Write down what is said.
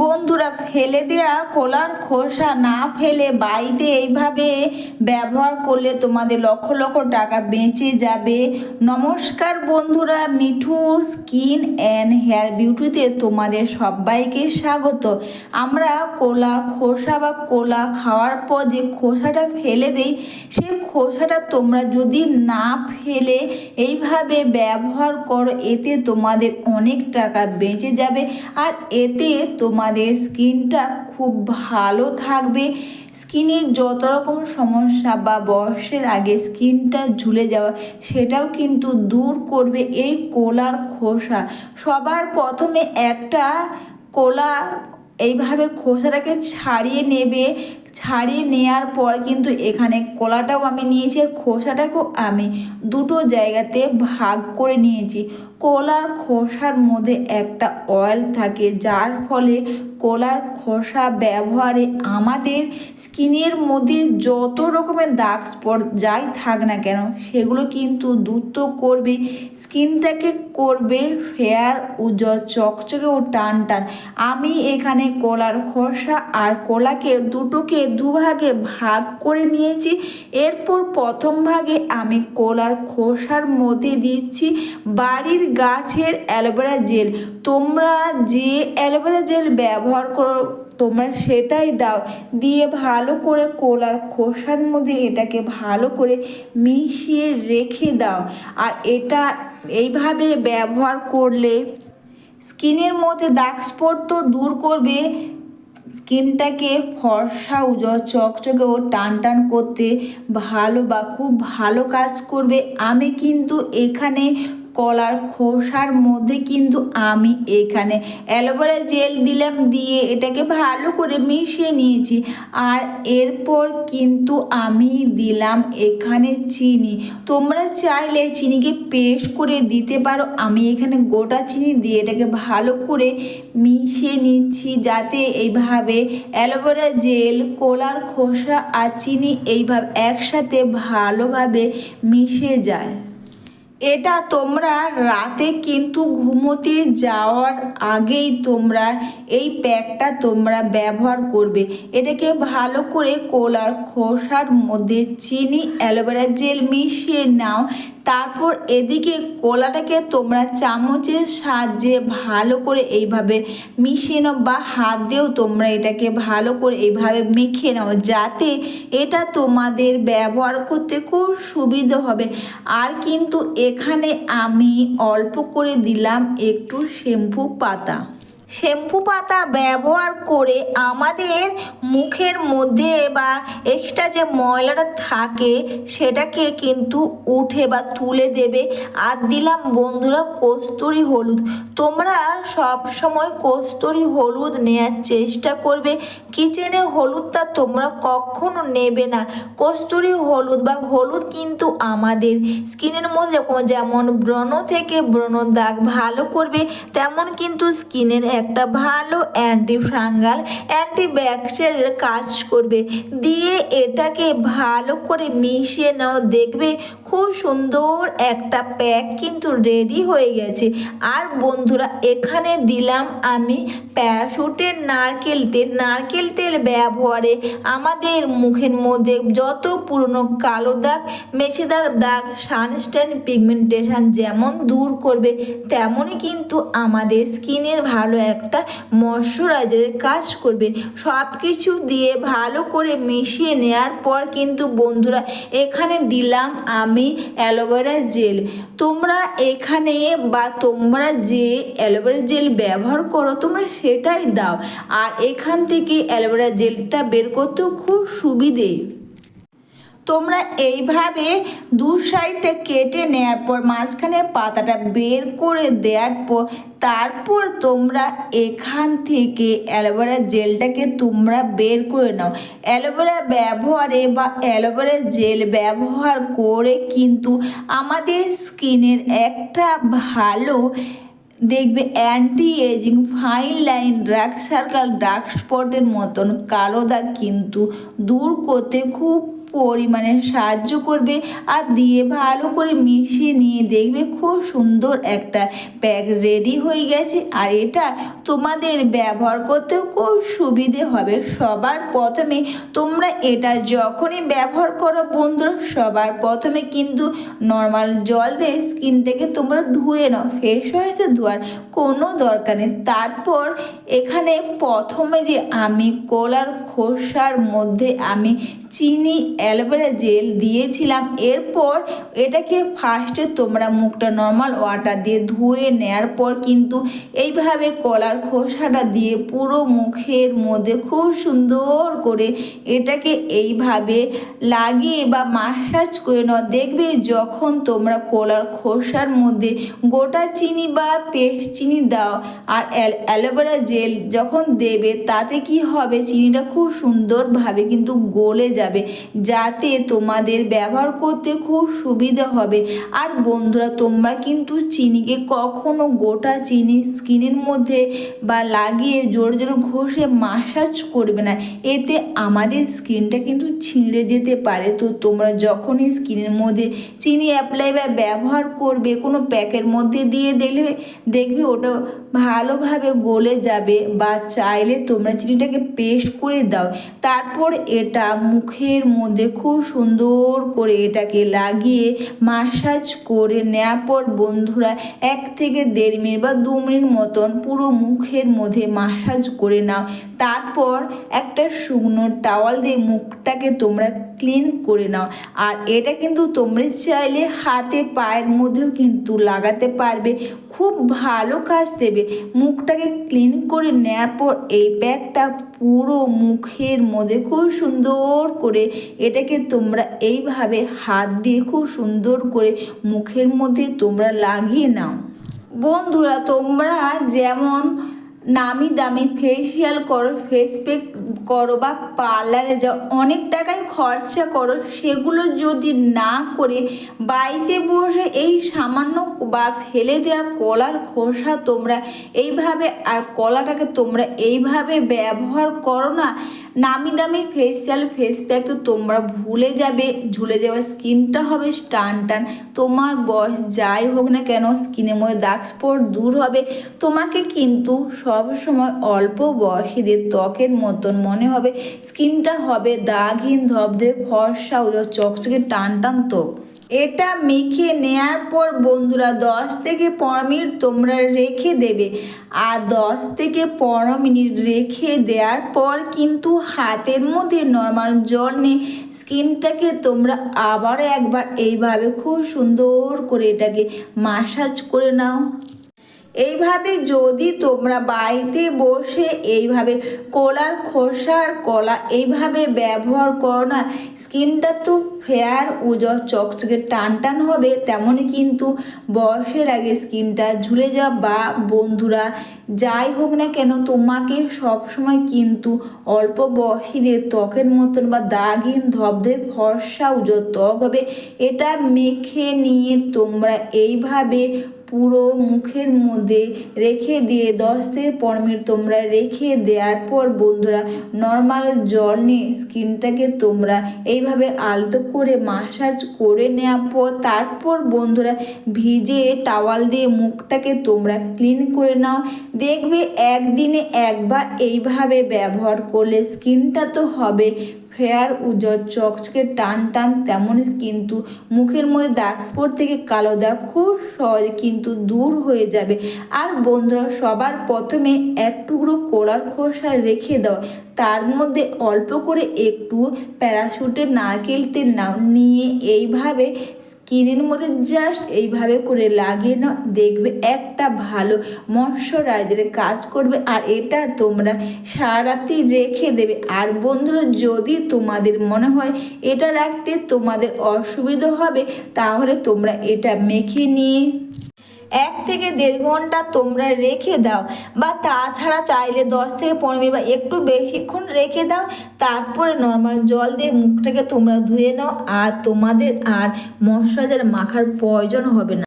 বন্ধুরা ফেলে দেওয়া কলার খোসা না ফেলে বাড়িতে এইভাবে ব্যবহার করলে তোমাদের লক্ষ লক্ষ টাকা বেঁচে যাবে। নমস্কার বন্ধুরা, মিঠু স্কিন অ্যান্ড হেয়ার বিউটিতে তোমাদের সবাইকে স্বাগত। আমরা কোলা খোসা বা কোলা খাওয়ার পর যে খোসাটা ফেলে দেই সেই খোসাটা তোমরা যদি না ফেলে এইভাবে ব্যবহার করো, এতে তোমাদের অনেক টাকা বেঁচে যাবে। আর এতে তোমাদের স্কিনটা খুব ভালো থাকবে। স্কিনে যত রকম সমস্যা বা বয়সের আগে স্কিনটা ঝুলে যাওয়া, সেটাও কিন্তু দূর করবে এই কোলার খোসা। সবার প্রথমে একটা কোলা এইভাবে খোসাটাকে ছাড়িয়ে নেবে ছাড়িয়ে নেওয়ার পর কিন্তু এখানে কলাটাও আমি নিয়েছি আর খোসাটাকেও আমি দুটো জায়গাতে ভাগ করে নিয়েছি। কলার খোসার মধ্যে একটা অয়েল থাকে, যার ফলে কলার খোসা ব্যবহারে আমাদের স্কিনের মধ্যে যত রকমের দাগ স্পট যাই থাক না কেন, সেগুলো কিন্তু দ্রুত করবে। স্কিনটাকে করবে, ফেয়ার উজ্জ্বল, চকচকে ও টান টান আমি এখানে কলার খোসা আর কলাকে দুটোকে দুভাগে ভাগ করে নিয়েছি। এরপর প্রথম ভাগে আমি কলার খোসার মধ্যে দিচ্ছি বাড়ির গাছের অ্যালোভেরা জেল। তোমরা যে অ্যালোভেরা জেল ব্যবহার করো, তোমরা সেটাই দাও। দিয়ে ভালো করে কোলার খোসার মধ্যে এটাকে ভালো করে মিশিয়ে রেখে দাও। আর এটা এইভাবে ব্যবহার করলে স্কিনের মধ্যে দাগ স্পট তো দূর করবে। স্কিনটাকে ফর্সা, উজ্জ্বল, চকচকে ও টান টান করতে ভালো বা খুব ভালো কাজ করবে। আমি কিন্তু এখানে কলার খোসার মধ্যে কিন্তু আমি এখানে অ্যালোভেরা জেল দিলাম দিয়ে এটাকে ভালো করে মিশিয়ে নিয়েছি। আর এরপর কিন্তু আমি দিলাম এখানে চিনি। তোমরা চাইলে চিনিকে পেস্ট করে দিতে পারো। আমি এখানে গোটা চিনি দিয়ে এটাকে ভালো করে মিশিয়ে নিচ্ছি যাতে এইভাবে অ্যালোভেরা জেল, কলার খোসা আর চিনি এইভাবে একসাথে ভালোভাবে মিশে যায়। এটা তোমরা রাতে কিন্তু ঘুমোতে যাওয়ার আগেই তোমরা এই প্যাকটা তোমরা ব্যবহার করবে। এটাকে ভালো করে কোলার খোসার মধ্যে চিনি, অ্যালোভেরা জেল মিশিয়ে নাও। তারপর এদিকে কোলাটাকে তোমরা চামচের সাহায্যে ভালো করে এইভাবে মিশিয়ে নাও বা হাত দিয়েও তোমরা এটাকে ভালো করে এইভাবে মেখে নাও যাতে এটা তোমাদের ব্যবহার করতে খুব সুবিধা হবে। আর কিন্তু এখানে আমি অল্প করে দিলাম একটু শ্যাম্পু পাতা। শ্যাম্পু পাতা ব্যবহার করে আমাদের মুখের মধ্যে বা এক্সট্রা যে ময়লাটা থাকে, সেটাকে কিন্তু উঠে বা তুলে দেবে। আর দিলাম বন্ধুরা কস্তুরি হলুদ। তোমরা সব সময় কস্তুরি হলুদ নেওয়ার চেষ্টা করবে। কিচেনে হলুদটা তোমরা কখনো নেবে না। কস্তুরি হলুদ বা হলুদ কিন্তু আমাদের স্কিনের মধ্যে, যেমন ব্রণ থেকে ব্রণ দাগ ভালো করবে, তেমন কিন্তু স্কিনের একটা ভালো অ্যান্টি ফাঙ্গাল অ্যান্টিব্যাকটেরিয়াল কাজ করবে। দিয়ে এটাকে ভালো করে মিশিয়ে নাও, দেখবে খুব সুন্দর একটা প্যাক কিন্তু রেডি হয়ে গেছে। আর বন্ধুরা, এখানে দিলাম আমি প্যারাশুটের নারকেল তেল। নারকেল তেল ব্যবহারে আমাদের মুখের মধ্যে যত পুরনো কালো দাগ, মেছে দাগ দাগ সানস্টাইন পিগমেন্টেশন যেমন দূর করবে, তেমনই কিন্তু আমাদের স্কিনের ভালো একটা ময়শ্চারাইজারের কাজ করবে। সব কিছু দিয়ে ভালো করে মিশিয়ে নেওয়ার পর কিন্তু বন্ধুরা, এখানে দিলাম আমি অ্যালোভেরা জেল। তোমরা এখানে বা তোমরা যে অ্যালোভেরা জেল ব্যবহার করো, তোমরা সেটাই দাও। আর এখান থেকে অ্যালোভেরা জেলটা বের করতেও খুব সুবিধে। তোমরা এইভাবে দু সাইডটা কেটে নেওয়ার পর মাঝখানে পাতাটা বের করে দেওয়ার পর তারপর তোমরা এখান থেকে অ্যালোভেরা জেলটাকে তোমরা বের করে নাও। অ্যালোভেরা ব্যবহারে বা অ্যালোভেরা জেল ব্যবহার করে কিন্তু আমাদের স্কিনের একটা ভালো দেখবে anti ageing fine line dark circle dark স্পটের মতন কালো দাগ কিন্তু দূর করতে খুব পরিমাণে সাহায্য করবে আর দিয়ে ভালো করে মিশিয়ে নিয়ে দেখবে খুব সুন্দর একটা প্যাক রেডি হয়ে গেছে। আর এটা তোমাদের ব্যবহার করতেও খুব সুবিধে হবে। সবার প্রথমে তোমরা এটা যখনই ব্যবহার করো বন্ধুরা, সবার প্রথমে কিন্তু নর্মাল জল দিয়ে স্কিনটাকে তোমরা ধুয়ে নাও ফেস ওয়াশে ধোয়ার কোনো দরকার নেই। তারপর এখানে প্রথমে যে আমি কলার খোসার মধ্যে আমি চিনি অ্যালোভেরা জেল দিয়েছিলাম। এরপর এটাকে ফার্স্টে তোমরা মুখটা নর্মাল ওয়াটার দিয়ে ধুয়ে নেওয়ার পর কিন্তু এইভাবে কলার খোসাটা দিয়ে পুরো মুখের মধ্যে খুব সুন্দর করে এটাকে এইভাবে লাগিয়ে বা মাসাজ করে নাও। দেখবে যখন তোমরা কলার খোসার মধ্যে গোটা চিনি বা পেস্ট চিনি দাও আর অ্যালোভেরা জেল যখন দেবে তাতে কি হবে? চিনিটা খুব সুন্দরভাবে কিন্তু গলে যাবে। যাতে তোমাদের ব্যবহার করতে খুব সুবিধা হবে। আর বন্ধুরা, তোমরা কিন্তু চিনিকে কখনো গোটা চিনি স্কিনের মধ্যে বা লাগিয়ে জোরে জোরে ঘষে মাসাজ করবে না। এতে আমাদের স্কিনটা কিন্তু ছিঁড়ে যেতে পারে। তো তোমরা যখনই স্কিনের মধ্যে চিনি অ্যাপ্লাই বা ব্যবহার করবে, কোনো প্যাকের মধ্যে দিয়ে দেখবে দেখবে ওটা ভালোভাবে গলে যাবে বা চাইলে তোমরা চিনিটাকে পেস্ট করে দাও। তারপর এটা মুখের মধ্যে খুব সুন্দর করে এটাকে লাগিয়ে মাসাজ করে নেওয়ার পর বন্ধুরা এক থেকে দেড় মিনিট বা দু মিনিট মতন পুরো মুখের মধ্যে মাসাজ করে নাও। তারপর একটা শুকনো টাওয়াল দিয়ে মুখটাকে তোমরা ক্লিন করে নাও। আর এটা কিন্তু তোমরা চাইলে হাতে পায়ের মধ্যেও কিন্তু লাগাতে পারবে। খুব ভালো কাজ দেবে। মুখটাকে ক্লিন করে নেওয়ার পর এই প্যাকটা পুরো মুখের মধ্যে খুব সুন্দর করে এটাকে তোমরা এইভাবে হাত দিয়ে খুব সুন্দর করে মুখের মধ্যে তোমরা লাগিয়ে নাও। বন্ধুরা, তোমরা যেমন নামি দামি ফেসিয়াল করো ফেস প্যাক করো বা পার্লারে যাও, অনেক টাকায় খরচা করো, সেগুলো যদি না করে বাড়িতে বসে এই সামান্য বা ফেলে দেওয়া কলার খোসা তোমরা এইভাবে আর কলাটাকে তোমরা এইভাবে ব্যবহার করো না। নামি দামি ফেসিয়াল ফেস প্যাকে তোমরা ভুলে যাবে, ঝুলে যাওয়া স্কিনটা হবে টান টান। তোমার বয়স যাই হোক না কেন, স্কিনের মধ্যে দাগ স্পট দূর হবে। তোমাকে কিন্তু সব সময় অল্প বয়সীদের ত্বকের মতন মনে হবে, স্কিনটা হবে দাগহীন ধবধে ফর্সা ও চকচকে টান টান ত্বক এটা মেখে নেয়ার পর বন্ধুরা, দশ থেকে পনেরো মিনিট তোমরা রেখে দেবে। আর দশ থেকে পনেরো মিনিট রেখে দেওয়ার পর কিন্তু হাতের মধ্যে নর্মাল জল নিয়ে স্কিনটাকে তোমরা আবার একবার এইভাবে খুব সুন্দর করে এটাকে মাসাজ করে নাও। এইভাবে যদি তোমরা বাড়িতে বসে এইভাবে কলার খোসার কলা এইভাবে ব্যবহার করো না, স্কিনটা তো ফেয়ার উজর চকচকে টান টান হবে, তেমনই কিন্তু বয়সের আগে স্কিনটা ঝুলে যাওয়া বা বন্ধুরা যাই হোক না কেন, তোমাকে সবসময় কিন্তু অল্প বয়সীদের ত্বকের মতন বা দাগহীন ধবধে ফর্সা উজর ত্বক হবে, এটা মেখে নিয়ে তোমরা এইভাবে পুরো মুখের মধ্যে রেখে দিয়ে দশ থেকে পনেরো মিনিট তোমরা রেখে দেওয়ার পর বন্ধুরা নর্মাল জল নিয়ে স্কিনটাকে তোমরা এইভাবে আলতো করে মাসাজ করে নেওয়ার পর তারপর বন্ধুরা ভিজে টাওয়াল দিয়ে মুখটাকে তোমরা ক্লিন করে নাও। দেখবে একদিনে একবার এইভাবে ব্যবহার করলে স্কিনটা তো হবে ফেয়ার উজ্জ্বল, চকচকে, টান টান তেমনই কিন্তু মুখের মধ্যে দাগ স্পট থেকে কালো দাগ খুব সহজে কিন্তু দূর হয়ে যাবে। আর বন্ধুরা, সবার প্রথমে এক টুকরো কলার খোসা রেখে দাও। তার মধ্যে অল্প করে একটু প্যারাশুটের নারকেল তেল নাও। নিয়ে এইভাবে স্কিনের মধ্যে জাস্ট এইভাবে করে লাগিয়ে নাও। দেখবে একটা ভালো ময়শ্চারাইজারের কাজ করবে আর এটা তোমরা সারা রাত্রি রেখে দেবে। আর বন্ধুরা, যদি তোমাদের মনে হয় এটা রাখতে তোমাদের অসুবিধা হবে, তাহলে তোমরা এটা মেখে নিয়ে এক থেকে দেড় ঘণ্টা তোমরা রেখে দাও বা তাছাড়া চাইলে দশ থেকে পনেরো মিনিট বা একটু বেশিক্ষণ রেখে দাও। তারপরে নর্মাল জল দিয়ে মুখটাকে তোমরা ধুয়ে নাও। আর তোমাদের আর ময়শ্চারাইজার মাখার প্রয়োজন হবে না।